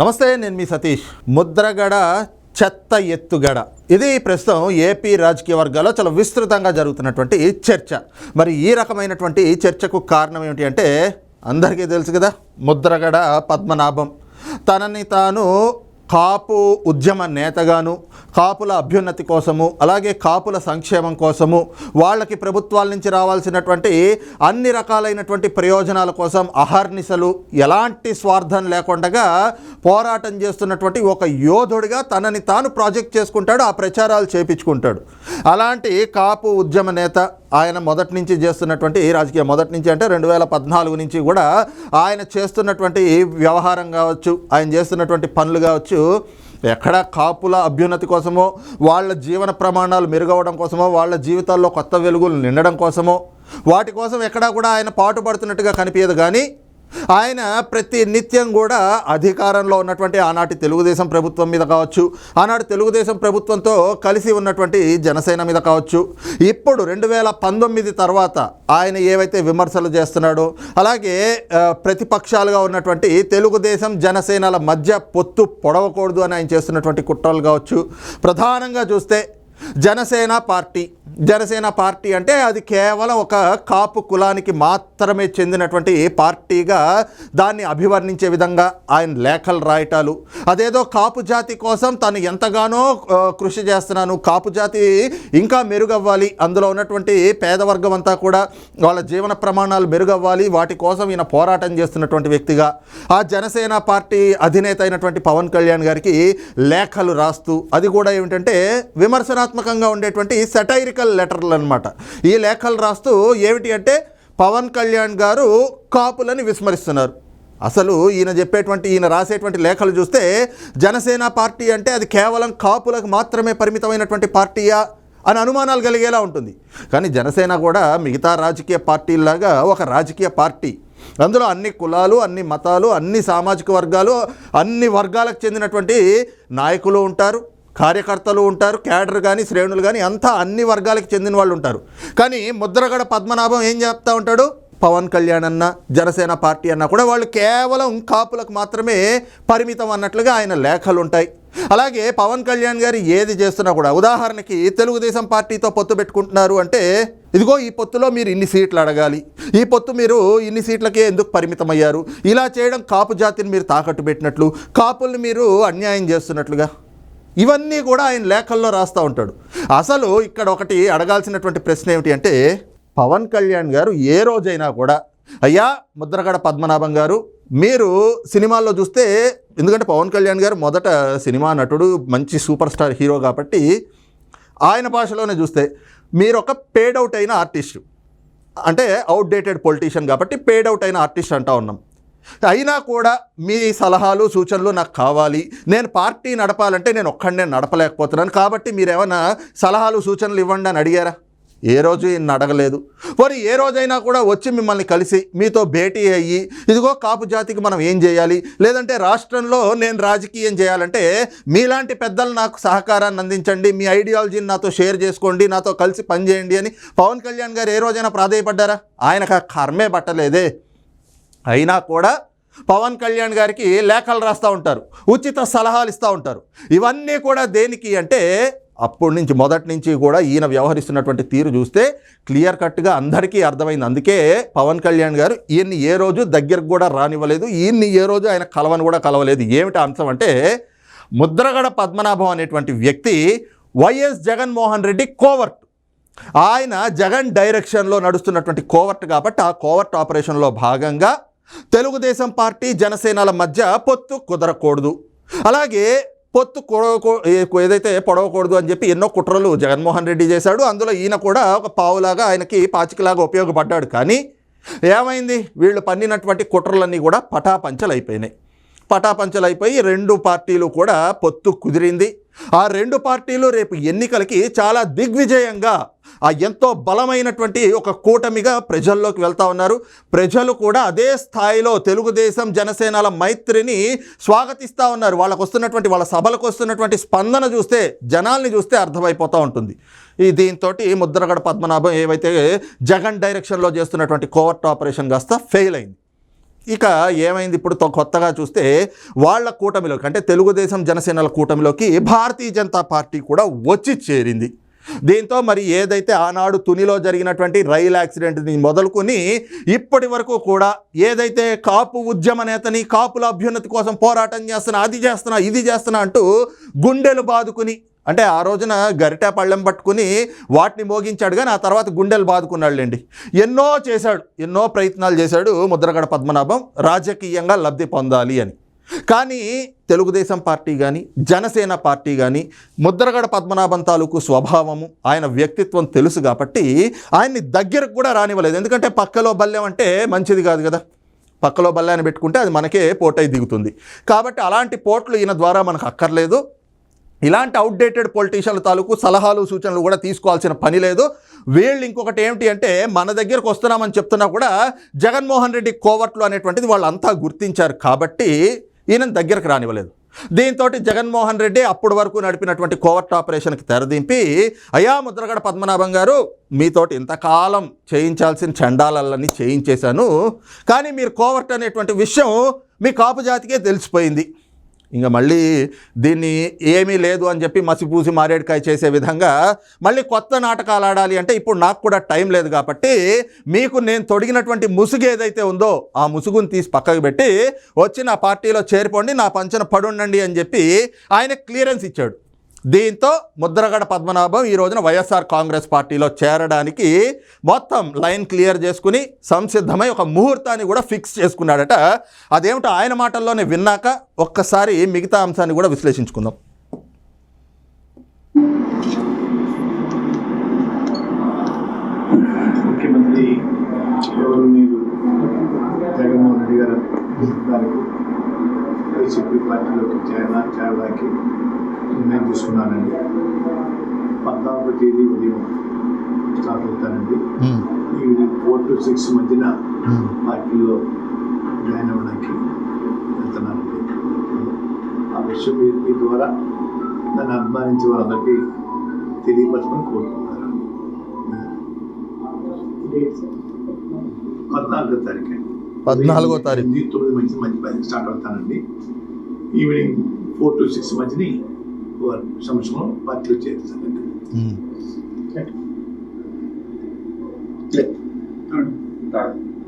నమస్తే నేను మీ సతీష్. ముద్రగడ చెత్త ఎత్తుగడ. ఇది ప్రస్తుతం ఏపీ రాజకీయ వర్గాల్లో చాలా విస్తృతంగా జరుగుతున్నటువంటి చర్చ. మరి ఈ రకమైనటువంటి చర్చకు కారణం ఏమిటి అంటే అందరికీ తెలుసు కదా ముద్రగడ పద్మనాభం. తనని తాను కాపు ఉద్యమ నేతగాను కాపుల అభ్యున్నతి కోసము అలాగే కాపుల సంక్షేమం కోసము వాళ్ళకి ప్రభుత్వాల నుంచి రావాల్సినటువంటి అన్ని రకాలైనటువంటి ప్రయోజనాల కోసం అహర్నిశలు ఎలాంటి స్వార్థం లేకుండా పోరాటం చేస్తున్నటువంటి ఒక యోధుడిగా తనని తాను ప్రాజెక్ట్ చేసుకుంటాడు ఆ ప్రచారాలు చేపించుకుంటాడు. అలాంటి కాపు ఉద్యమ నేత ఆయన మొదటి నుంచి చేస్తున్నటువంటి రాజకీయ మొదటి నుంచి అంటే రెండు వేల పద్నాలుగు నుంచి కూడా ఆయన చేస్తున్నటువంటి వ్యవహారం కావచ్చు ఆయన చేస్తున్నటువంటి పనులు కావచ్చు ఎక్కడ కాపుల అభ్యున్నతి కోసమో వాళ్ళ జీవన ప్రమాణాలు మెరుగవడం కోసమో వాళ్ళ జీవితాల్లో కొత్త వెలుగులు నిండడం కోసమో వాటి కోసం ఎక్కడా కూడా ఆయన పాటుపడుతున్నట్టుగా కనిపించదు కానీ ఆయన ప్రతి నిత్యం కూడా అధికారంలో ఉన్నటువంటి ఆనాటి తెలుగుదేశం ప్రభుత్వం మీద కావచ్చు ఆనాటి తెలుగుదేశం ప్రభుత్వంతో కలిసి ఉన్నటువంటి జనసేన మీద కావచ్చు. ఇప్పుడు రెండు వేల పంతొమ్మిది తర్వాత ఆయన ఏవైతే విమర్శలు చేస్తున్నాడో అలాగే ప్రతిపక్షాలుగా ఉన్నటువంటి తెలుగుదేశం జనసేనల మధ్య పొత్తు పొడవకూడదు అని ఆయన చేస్తున్నటువంటి కుట్రలు కావచ్చు. ప్రధానంగా చూస్తే జనసేన పార్టీ. జనసేన పార్టీ అంటే అది కేవలం ఒక కాపు కులానికి మాత్రమే చెందినటువంటి పార్టీగా దాన్ని అభివర్ణించే విధంగా ఆయన లేఖలు రాయటాలు. అదేదో కాపు జాతి కోసం తను ఎంతగానో కృషి చేస్తున్నాను. కాపు జాతి ఇంకా మెరుగవ్వాలి. అందులో ఉన్నటువంటి పేదవర్గం అంతా కూడా వాళ్ళ జీవన ప్రమాణాలు మెరుగవ్వాలి. వాటి కోసం ఈయన పోరాటం చేస్తున్నటువంటి వ్యక్తిగా. ఆ జనసేన పార్టీ అధినేత అయినటువంటి పవన్ కళ్యాణ్ గారికి లేఖలు రాస్తూ అది కూడా ఏమిటంటే విమర్శన విమర్శనాత్మకంగా ఉండేటువంటి సెటైరికల్ లెటర్లు అనమాట ఈ లేఖలు రాస్తూ ఏమిటి అంటే పవన్ కళ్యాణ్ గారు కాపులని విస్మరిస్తున్నారు. అసలు ఈయన చెప్పేటువంటి ఈయన రాసేటువంటి లేఖలు చూస్తే జనసేన పార్టీ అంటే అది కేవలం కాపులకు మాత్రమే పరిమితమైనటువంటి పార్టీయా అని అనుమానాలు కలిగేలా ఉంటుంది. కానీ జనసేన కూడా మిగతా రాజకీయ పార్టీలాగా ఒక రాజకీయ పార్టీ. అందులో అన్ని కులాలు అన్ని మతాలు అన్ని సామాజిక వర్గాలు అన్ని వర్గాలకు చెందినటువంటి నాయకులు ఉంటారు. కార్యకర్తలు ఉంటారు క్యాడర్ కానీ శ్రేణులు కానీ అంతా అన్ని వర్గాలకు చెందిన వాళ్ళు ఉంటారు. కానీ ముద్రగడ పద్మనాభం ఏం చెప్తా ఉంటాడు? పవన్ కళ్యాణ్ అన్న జనసేన పార్టీ అన్న కూడా వాళ్ళు కేవలం కాపులకు మాత్రమే పరిమితం అన్నట్లుగా ఆయన లేఖలు ఉంటాయి. అలాగే పవన్ కళ్యాణ్ గారు ఏది చేస్తున్నా కూడా ఉదాహరణకి తెలుగుదేశం పార్టీతో పొత్తు పెట్టుకుంటున్నారు అంటే ఇదిగో ఈ పొత్తులో మీరు ఇన్ని సీట్లు అడగాలి. ఈ పొత్తు మీరు ఇన్ని సీట్లకే ఎందుకు పరిమితం అయ్యారు ఇలా చేయడం కాపు జాతిని మీరు తాకట్టు పెట్టినట్లు కాపుల్ని మీరు అన్యాయం చేస్తున్నట్లుగా. ఇవన్నీ కూడా ఆయన లేఖల్లో రాస్తూ ఉంటాడు. అసలు ఇక్కడ ఒకటి అడగాల్సినటువంటి ప్రశ్న ఏమిటి అంటే పవన్ కళ్యాణ్ గారు ఏ రోజైనా కూడా అయ్యా ముద్రగడ పద్మనాభం గారు మీరు సినిమాల్లో చూస్తే ఎందుకంటే పవన్ కళ్యాణ్ గారు మొదట సినిమా నటుడు మంచి సూపర్ స్టార్ హీరో కాబట్టి ఆయన భాషలోనే చూస్తే మీరు ఒక పేడ్ అవుట్ అయిన ఆర్టిస్ట్ అంటే అవుట్డేటెడ్ పొలిటీషియన్ కాబట్టి పేడ్ అవుట్ అయిన ఆర్టిస్ట్ అంటా ఉన్నాం. అయినా కూడా మీ సలహాలు సూచనలు నాకు కావాలి. నేను పార్టీ నడపాలంటే నేను ఒక్కడనే నడపలేకపోతున్నాను. కాబట్టి మీరు ఏమైనా సలహాలు సూచనలు ఇవ్వండి అని అడిగారా? ఏ రోజు ఈయన అడగలేదు. పోనీ ఏ రోజైనా కూడా వచ్చి మిమ్మల్ని కలిసి మీతో భేటీ అయ్యి ఇదిగో కాపు జాతికి మనం ఏం చేయాలి? లేదంటే రాష్ట్రంలో నేను రాజకీయం చేయాలంటే మీలాంటి పెద్దలు నాకు సహకారాన్ని అందించండి మీ ఐడియాలజీని నాతో షేర్ చేసుకోండి నాతో కలిసి పనిచేయండి అని పవన్ కళ్యాణ్ గారు ఏ రోజైనా ప్రాధాయపడ్డారా? ఆయనకు ఆ కర్మే పట్టలేదే. అయినా కూడా పవన్ కళ్యాణ్ గారికి లేఖలు రాస్తూ ఉంటారు ఉచిత సలహాలు ఇస్తూ ఉంటారు. ఇవన్నీ కూడా దేనికి అంటే అప్పటి నుంచి మొదటి నుంచి కూడా ఈయన వ్యవహరిస్తున్నటువంటి తీరు చూస్తే క్లియర్ కట్గా అందరికీ అర్థమైంది. అందుకే పవన్ కళ్యాణ్ గారు ఈయన్ని ఏ రోజు దగ్గరకు కూడా రానివ్వలేదు ఈయన్ని ఏ రోజు ఆయన కలవని కూడా కలవలేదు. ఏమిటి అంశం అంటే ముద్రగడ పద్మనాభం అనేటువంటి వ్యక్తి వైఎస్ జగన్మోహన్ రెడ్డి కోవర్ట్. ఆయన జగన్ డైరెక్షన్లో నడుస్తున్నటువంటి కోవర్ట్ కాబట్టి ఆ కోవర్ట్ ఆపరేషన్లో భాగంగా తెలుగుదేశం పార్టీ జనసేనల మధ్య పొత్తు కుదరకూడదు. అలాగే పొత్తు కొడవకూ- ఏదైతే పొడవకూడదు అని చెప్పి ఎన్నో కుట్రలు జగన్మోహన్ రెడ్డి చేశాడు. అందులో ఈయన కూడా ఒక పావులాగా ఆయనకి పాచికలాగా ఉపయోగపడ్డాడు. కానీ ఏమైంది? వీళ్ళు పన్నినటువంటి కుట్రలన్నీ కూడా పటాపంచలు అయిపోయినాయి పటాపంచలు అయిపోయి రెండు పార్టీలు కూడా పొత్తు కుదిరింది. ఆ రెండు పార్టీలు రేపు ఎన్నికలకి చాలా దిగ్విజయంగా ఆ ఎంతో బలమైనటువంటి ఒక కూటమిగా ప్రజల్లోకి వెళ్తా ఉన్నారు. ప్రజలు కూడా అదే స్థాయిలో తెలుగుదేశం జనసేనల మైత్రిని స్వాగతిస్తూ ఉన్నారు. వాళ్ళకు వస్తున్నటువంటి వాళ్ళ సభలకు వస్తున్నటువంటి స్పందన చూస్తే జనాల్ని చూస్తే అర్థమైపోతూ ఉంటుంది. ఈ దీంతో ముద్రగడ పద్మనాభం ఏవైతే జగన్ డైరెక్షన్లో చేస్తున్నటువంటి కోవర్ట్ ఆపరేషన్ కాస్త ఫెయిల్ అయింది. ఇక ఏమైంది ఇప్పుడు కొత్తగా చూస్తే వాళ్ళ కూటమిలోకి అంటే తెలుగుదేశం జనసేనల కూటమిలోకి భారతీయ జనతా పార్టీ కూడా వచ్చి చేరింది. దీంతో మరి ఏదైతే ఆనాడు తునిలో జరిగినటువంటి రైలు యాక్సిడెంట్ని మొదలుకొని ఇప్పటి వరకు కూడా ఏదైతే కాపు ఉద్యమ నేతని కాపుల అభ్యున్నతి కోసం పోరాటం చేస్తున్నా అది చేస్తున్నా ఇది చేస్తున్నా అంటూ గుండెలు బాదుకుని అంటే ఆ రోజున గరిటె పళ్ళెం పట్టుకుని వాటిని మోగించాడు కానీ ఆ తర్వాత గుండెలు బాదుకున్నాడులేండి ఎన్నో చేశాడు ఎన్నో ప్రయత్నాలు చేశాడు ముద్రగడ పద్మనాభం రాజకీయంగా లబ్ధి పొందాలి అని. కానీ తెలుగుదేశం పార్టీ కానీ జనసేన పార్టీ కానీ ముద్రగడ పద్మనాభం తాలూకు స్వభావము ఆయన వ్యక్తిత్వం తెలుసు కాబట్టి ఆయన్ని దగ్గరకు కూడా రానివ్వలేదు. ఎందుకంటే పక్కలో బల్లెం అంటే మంచిది కాదు కదా. పక్కలో బల్లాన్ని పెట్టుకుంటే అది మనకే పోటై దిగుతుంది. కాబట్టి అలాంటి పోట్లు ఈయన ద్వారా మనకు అక్కర్లేదు. ఇలాంటి అవుట్డేటెడ్ పొలిటీషియన్ల తాలూకు సలహాలు సూచనలు కూడా తీసుకోవాల్సిన పని లేదు. వీళ్ళు ఇంకొకటి ఏమిటి అంటే మన దగ్గరకు వస్తున్నామని చెప్తున్నా కూడా జగన్మోహన్ రెడ్డి కోవర్ట్లు అనేటువంటిది వాళ్ళంతా గుర్తించారు కాబట్టి ఈయన దగ్గరకు రానివ్వలేదు. దీంతో జగన్మోహన్ రెడ్డి అప్పటి వరకు నడిపినటువంటి కోవర్ట్ ఆపరేషన్కి తెరదింపి అయా ముద్రగడ పద్మనాభం గారు మీతోటి ఇంతకాలం చేయించాల్సిన చండాలన్నీ చేయించేశాను. కానీ మీరు కోవర్ట్ అనేటువంటి విషయం మీ కాపు జాతికే తెలిసిపోయింది. ఇంకా మళ్ళీ దీన్ని ఏమీ లేదు అని చెప్పి మసిపూసి మారేడుకాయ చేసే విధంగా మళ్ళీ కొత్త నాటకాలు ఆడాలి అంటే ఇప్పుడు నాకు కూడా టైం లేదు కాబట్టి మీకు నేను తొడిగినటువంటి ముసుగు ఏదైతే ఉందో ఆ ముసుగుని తీసి పక్కకు పెట్టి వచ్చి నా పార్టీలో చేరిపోండి నా పంచన పడుండండి అని చెప్పి ఆయన క్లియరెన్స్ ఇచ్చాడు. దీంతో ముద్రగడ పద్మనాభం ఈ రోజున వైఎస్ఆర్ కాంగ్రెస్ పార్టీలో చేరడానికి మొత్తం లైన్ క్లియర్ చేసుకుని సంసిద్ధమై ఒక ముహూర్తాన్ని కూడా ఫిక్స్ చేసుకున్నాడట. అదేమిటో ఆయన మాటల్లోనే విన్నాక ఒక్కసారి మిగతా అంశాన్ని కూడా విశ్లేషించుకుందాం. ముఖ్యమంత్రి ఎవరు మీరు జగన్మోహన్ రెడ్డి గారు దానికి వైసీపీ పార్టీలోకి చేరడానికి నిర్ణయం తీసుకున్నానండి. పద్నాలుగో తేదీ ఉదయం స్టార్ట్ అవుతానండి. ఈవినింగ్ ఫోర్ టు సిక్స్ మధ్యన పార్టీలో జాయిన్ అవ్వడానికి వెళ్తున్నానండి. ఆ విషయం మీ మీ ద్వారా నన్ను అభిమానించే వాళ్ళందరికీ తెలియపరచమని కోరుకుంటున్నాను. పద్నాలుగో తారీఖు. పద్నాలుగో తారీఖు. తొమ్మిది మధ్య మధ్య బయట స్టార్ట్ అవుతానండి. ఈవినింగ్ ఫోర్ టు సిక్స్ మధ్యని సంవత్సరం పార్టీలో చేరుతానండి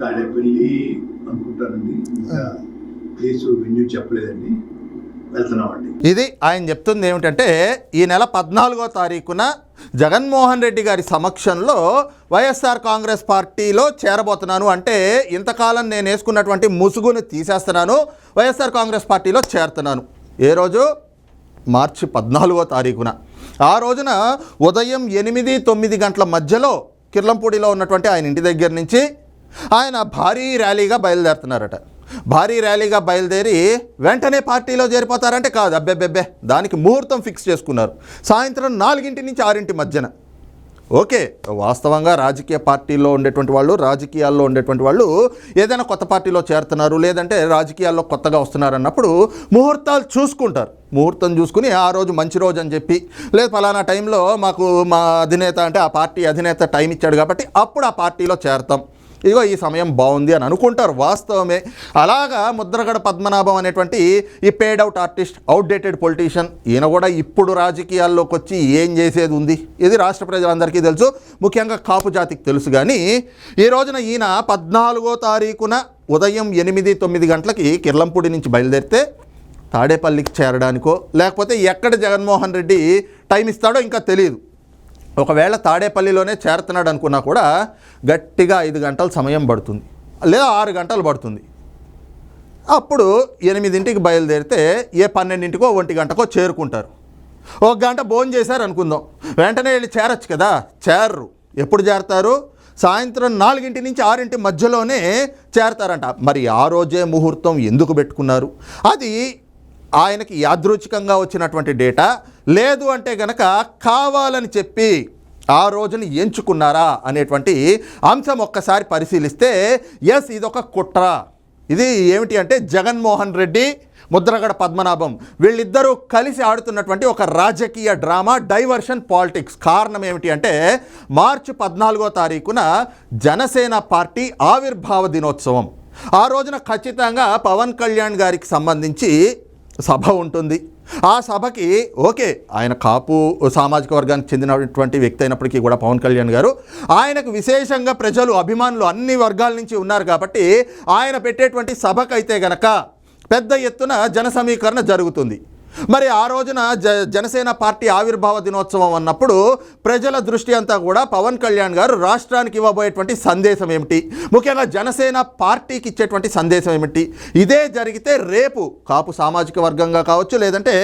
తాడేపల్లి అనుకుంటానండి. ఇంకా ప్లేస్ వెన్యూ చెప్పలేదండి. వెళ్తున్నామండి. ఇది ఆయన చెప్తుంది ఏమిటంటే ఈ నెల పద్నాలుగో తారీఖున జగన్మోహన్ రెడ్డి గారి సమక్షంలో వైఎస్ఆర్ కాంగ్రెస్ పార్టీలో చేరబోతున్నాను. అంటే ఇంతకాలం నేను వేసుకున్నటువంటి ముసుగును తీసేస్తున్నాను వైఎస్ఆర్ కాంగ్రెస్ పార్టీలో చేరుతున్నాను. ఏ రోజు? మార్చి పద్నాలుగో తారీఖున. ఆ రోజున ఉదయం ఎనిమిది తొమ్మిది గంటల మధ్యలో కిర్లంపూడిలో ఉన్నటువంటి ఆయన ఇంటి దగ్గర నుంచి ఆయన భారీ ర్యాలీగా బయలుదేరుతున్నారట. భారీ ర్యాలీగా బయలుదేరి వెంటనే పార్టీలో చేరిపోతారంటే కాదు అబ్బెబ్బెబ్బే దానికి ముహూర్తం ఫిక్స్ చేసుకున్నారు. సాయంత్రం నాలుగింటి నుంచి ఆరింటి మధ్యన. ఓకే వాస్తవంగా రాజకీయ పార్టీలో ఉండేటువంటి వాళ్ళు రాజకీయాల్లో ఉండేటువంటి వాళ్ళు ఏదైనా కొత్త పార్టీలో చేరుతున్నారు లేదంటే రాజకీయాల్లో కొత్తగా వస్తున్నారు అన్నప్పుడు ముహూర్తాలు చూసుకుంటారు. ముహూర్తం చూసుకుని ఆ రోజు మంచి రోజు అని చెప్పి లేదు ఫలానా టైంలో మాకు మా అధినేత అంటే ఆ పార్టీ అధినేత టైం ఇచ్చాడు కాబట్టి అప్పుడు ఆ పార్టీలో చేరతాం. ఇదిగో ఈ సమయం బాగుంది అని అనుకుంటారు వాస్తవమే. అలాగా ముద్రగడ పద్మనాభం అనేటువంటి ఈ paid out artist outdated politician ఈయన కూడా ఇప్పుడు రాజకీయాల్లోకి వచ్చి ఏం చేసేది ఉంది? ఇది రాష్ట్ర ప్రజలందరికీ తెలుసు. ముఖ్యంగా కాపు జాతికి తెలుసు కానీ ఈ రోజున ఈయన పద్నాలుగో తారీఖున ఉదయం ఎనిమిది తొమ్మిది గంటలకి కిర్లంపూడి నుంచి బయలుదేరితే తాడేపల్లికి చేరడానికో లేకపోతే ఎక్కడ జగన్మోహన్ రెడ్డి టైం ఇస్తాడో ఇంకా తెలియదు. ఒకవేళ తాడేపల్లిలోనే చేరుతున్నాడు అనుకున్నా కూడా గట్టిగా ఐదు గంటల సమయం పడుతుంది. లేదా ఆరు గంటలు పడుతుంది. అప్పుడు ఎనిమిదింటికి బయలుదేరితే ఏ పన్నెండింటికో ఒంటి గంటకో చేరుకుంటారు. ఒక గంట భోజనం చేశారు అనుకుందాం. వెంటనే వెళ్ళి చేరొచ్చు కదా. చేరరు. ఎప్పుడు చేరతారు? సాయంత్రం నాలుగింటి నుంచి ఆరింటి మధ్యలోనే చేరతారంట. మరి ఆ రోజే ముహూర్తం ఎందుకు పెట్టుకున్నారు? అది ఆయనకి యాదృచ్ఛికంగా వచ్చినటువంటి డేటా లేదు అంటే గనక కావాలని చెప్పి ఆ రోజుని ఎంచుకున్నారా అనేటువంటి అంశం ఒక్కసారి పరిశీలిస్తే ఎస్ ఇదొక కుట్ర. ఇది ఏమిటి అంటే జగన్మోహన్ రెడ్డి ముద్రగడ పద్మనాభం. వీళ్ళిద్దరూ కలిసి ఆడుతున్నటువంటి ఒక రాజకీయ డ్రామా డైవర్షన్ పాలిటిక్స్. కారణం ఏమిటి అంటే మార్చి పద్నాలుగో తారీఖున జనసేన పార్టీ ఆవిర్భావ దినోత్సవం. ఆ రోజున ఖచ్చితంగా పవన్ కళ్యాణ్ గారికి సంబంధించి సభ ఉంటుంది. ఆ సభకి ఓకే ఆయన కాపు సామాజిక వర్గానికి చెందినటువంటి వ్యక్తి అయినప్పటికీ కూడా పవన్ కళ్యాణ్ గారు ఆయనకు విశేషంగా ప్రజలు అభిమానులు అన్ని వర్గాల నుంచి ఉన్నారు కాబట్టి ఆయన పెట్టేటువంటి సభకైతే గనక పెద్ద ఎత్తున జన సమీకరణ జరుగుతుంది. మరి ఆ రోజున జ జనసేన పార్టీ ఆవిర్భావ దినోత్సవం అన్నప్పుడు ప్రజల దృష్టి అంతా కూడా పవన్ కళ్యాణ్ గారు రాష్ట్రానికి ఇవ్వబోయేటువంటి సందేశం ఏమిటి? ముఖ్యంగా జనసేన పార్టీకి ఇచ్చేటువంటి సందేశం ఏమిటి? ఇదే జరిగితే రేపు కాపు సామాజిక వర్గంగా కావచ్చు లేదంటే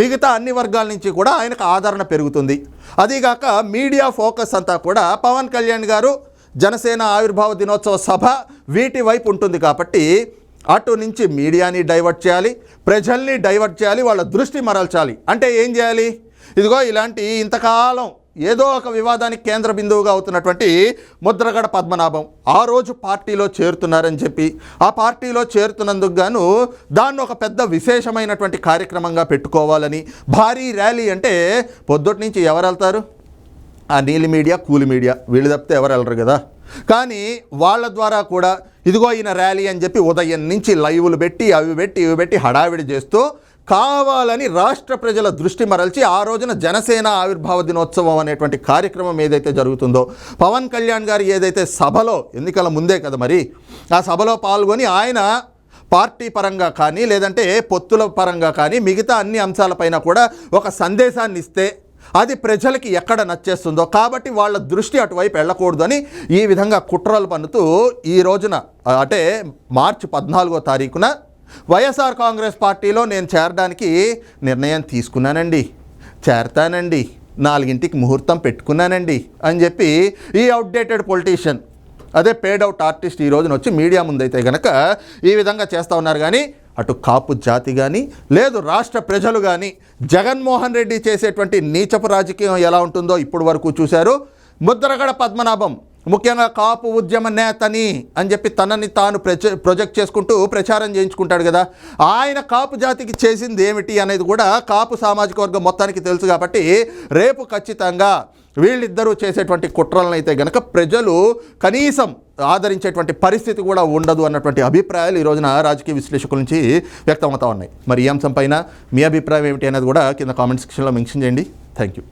మిగతా అన్ని వర్గాల నుంచి కూడా ఆయనకు ఆదరణ పెరుగుతుంది. అదీగాక మీడియా ఫోకస్ అంతా కూడా పవన్ కళ్యాణ్ గారు జనసేన ఆవిర్భావ దినోత్సవ సభ వీటి వైపు ఉంటుంది కాబట్టి అటు నుంచి మీడియాని డైవర్ట్ చేయాలి ప్రజల్ని డైవర్ట్ చేయాలి వాళ్ళ దృష్టి మరల్చాలి. అంటే ఏం చేయాలి? ఇదిగో ఇలాంటి ఇంతకాలం ఏదో ఒక వివాదానికి కేంద్ర బిందువుగా అవుతున్నటువంటి ముద్రగడ పద్మనాభం ఆ రోజు పార్టీలో చేరుతున్నారని చెప్పి ఆ పార్టీలో చేరుతున్నందుకు గాను దాన్ని ఒక పెద్ద విశేషమైనటువంటి కార్యక్రమంగా పెట్టుకోవాలని భారీ ర్యాలీ అంటే పొద్దుటి నుంచి ఎవరు వెళ్తారు ఆ నీలి మీడియా కూలి మీడియా. వీళ్ళు తప్పితే ఎవరు వెళ్ళరు కదా? కానీ వాళ్ళ ద్వారా కూడా ఇదిగో ఈయన ర్యాలీ అని చెప్పి ఉదయం నుంచి లైవ్లు పెట్టి అవి పెట్టి ఇవి పెట్టి హడావిడి చేస్తూ కావాలని రాష్ట్ర ప్రజల దృష్టి మరల్చి ఆ రోజున జనసేన ఆవిర్భావ దినోత్సవం అనేటువంటి కార్యక్రమం ఏదైతే జరుగుతుందో పవన్ కళ్యాణ్ గారు ఏదైతే సభలో ఎన్నికల ముందే కదా మరి ఆ సభలో పాల్గొని ఆయన పార్టీ పరంగా కానీ లేదంటే పొత్తుల పరంగా కానీ మిగతా అన్ని అంశాలపైన కూడా ఒక సందేశాన్ని ఇస్తే అది ప్రజలకి ఎక్కడ నచ్చేస్తుందో. కాబట్టి వాళ్ళ దృష్టి అటువైపు వెళ్ళకూడదు అని ఈ విధంగా కుట్రలు పన్నుతూ ఈ రోజున అంటే మార్చి పద్నాలుగో తారీఖున వైఎస్ఆర్ కాంగ్రెస్ పార్టీలో నేను చేరడానికి నిర్ణయం తీసుకున్నానండి. చేరతానండి. నాలుగింటికి ముహూర్తం పెట్టుకున్నానండి అని చెప్పి ఈ అవుట్డేటెడ్ పొలిటీషియన్ అదే పేడ్ అవుట్ ఆర్టిస్ట్ ఈ రోజున వచ్చి మీడియా ముందైతే కనుక ఈ విధంగా చేస్తూ ఉన్నారు. కానీ అటు కాపు జాతి కానీ లేదు రాష్ట్ర ప్రజలు కానీ జగన్మోహన్ రెడ్డి చేసేటువంటి నీచపు రాజకీయం ఎలా ఉంటుందో ఇప్పటి వరకు చూశారు. ముద్రగడ పద్మనాభం ముఖ్యంగా కాపు ఉద్యమ నేతని అని చెప్పి తనని తాను ప్రచ ప్రొజెక్ట్ చేసుకుంటూ ప్రచారం చేయించుకుంటాడు కదా. ఆయన కాపు జాతికి చేసింది ఏమిటి అనేది కూడా కాపు సామాజిక వర్గం మొత్తానికి తెలుసు కాబట్టి రేపు ఖచ్చితంగా వీళ్ళిద్దరూ చేసేటువంటి కుట్రలను అయితే గనక ప్రజలు కనీసం ఆదరించేటువంటి పరిస్థితి కూడా ఉండదు అన్నటువంటి అభిప్రాయాలు ఈ రోజున రాజకీయ విశ్లేషకుల నుంచి వ్యక్తమవుతా ఉన్నాయి. మరి ఈ అంశం పైన మీ అభిప్రాయం ఏమిటి అనేది కూడా కింద కామెంట్ సెక్షన్లో మెన్షన్ చేయండి. Thank you.